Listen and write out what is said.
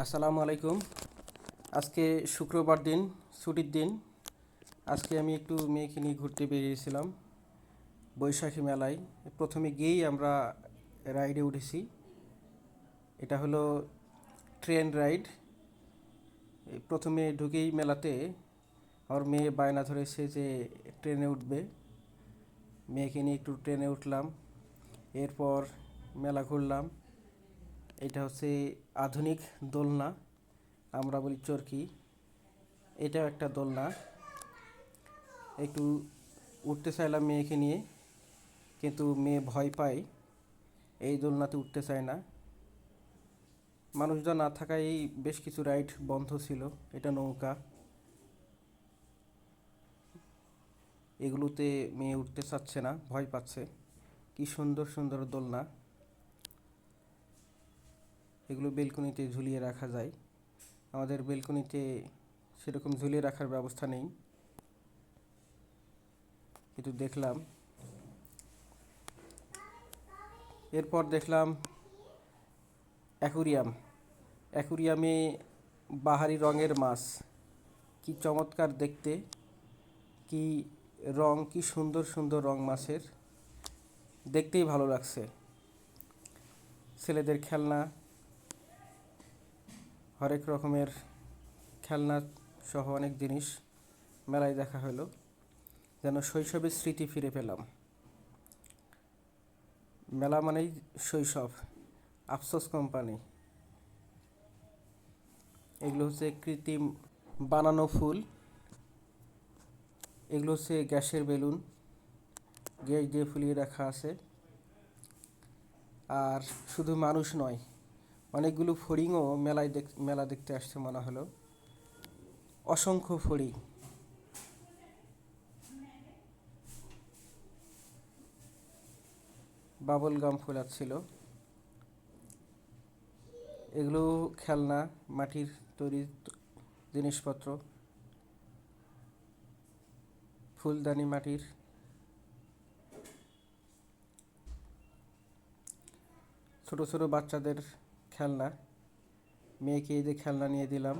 আসসালামু আলাইকুম। আজকে শুক্রবার দিন, ছুটির দিন। আজকে আমি একটু মেয়েকে নিয়ে ঘুরতে বেরিয়েছিলাম বৈশাখী মেলায়। প্রথমে গিয়েই আমরা রাইডে উঠেছি। এটা হলো ট্রেন রাইড। প্রথমে ঢুকেই মেলাতে আমার মেয়ে বায়না ধরেছে যে ট্রেনে উঠবে। মেয়েকে নিয়ে একটু ট্রেনে উঠলাম। এরপর মেলা ঘুরলাম। এটা হচ্ছে আধুনিক দোলনা, আমরা বলি চরকি। এটাও একটা দোলনা। একটু উঠতে চাইলাম মেয়েকে নিয়ে, কিন্তু মেয়ে ভয় পায়। এই দোলনাতে উঠতে চায় না। মানুষজন না থাকায় বেশ কিছু রাইড বন্ধ ছিল, এটা নৌকা। এগুলোতে মেয়ে উঠতে চাচ্ছে না, ভয় পাচ্ছে। কি সুন্দর সুন্দর দোলনা। এগুলো বেলকনিতে ঝুলিয়ে রাখা যায়। আমাদের বেলকনিতে সেরকম ঝুলিয়ে রাখার ব্যবস্থা নেই। কিন্তু দেখলাম, এরপর দেখলাম অ্যাকুরিয়াম। অ্যাকুরিয়ামে বাহারি রঙের মাছ। কি চমৎকার দেখতে। কি রং, কি সুন্দর সুন্দর রং মাছের। দেখতেই ভালো লাগছে। ছেলেদের খেলনা হরেক রকমের খেলনা সহ অনেক জিনিস মেলায় দেখা হলো। যেন শৈশবের স্মৃতি ফিরে পেলাম। মেলা মানেই শৈশব, আফসোস কোম্পানি। এগুলো হচ্ছে কৃত্রিম বানানো ফুল। এগুলো হচ্ছে গ্যাসের বেলুন। গ্যাস দিয়ে ফুলিয়ে রাখা আছে। আর শুধু মানুষ নয় অনেকগুলো ফড়িংও মেলায় দেখ, মেলা দেখতে আসছে মনে হলো। অসংখ্য ফড়িং। বাবল গাম ফোলাচ্ছিল এগুলো খেলনা, মাটির তৈরি জিনিসপত্র, ফুলদানি মাটির। ছোট ছোট বাচ্চাদের খেলনা মেয়েকে এই যে খেলনা নিয়ে দিলাম।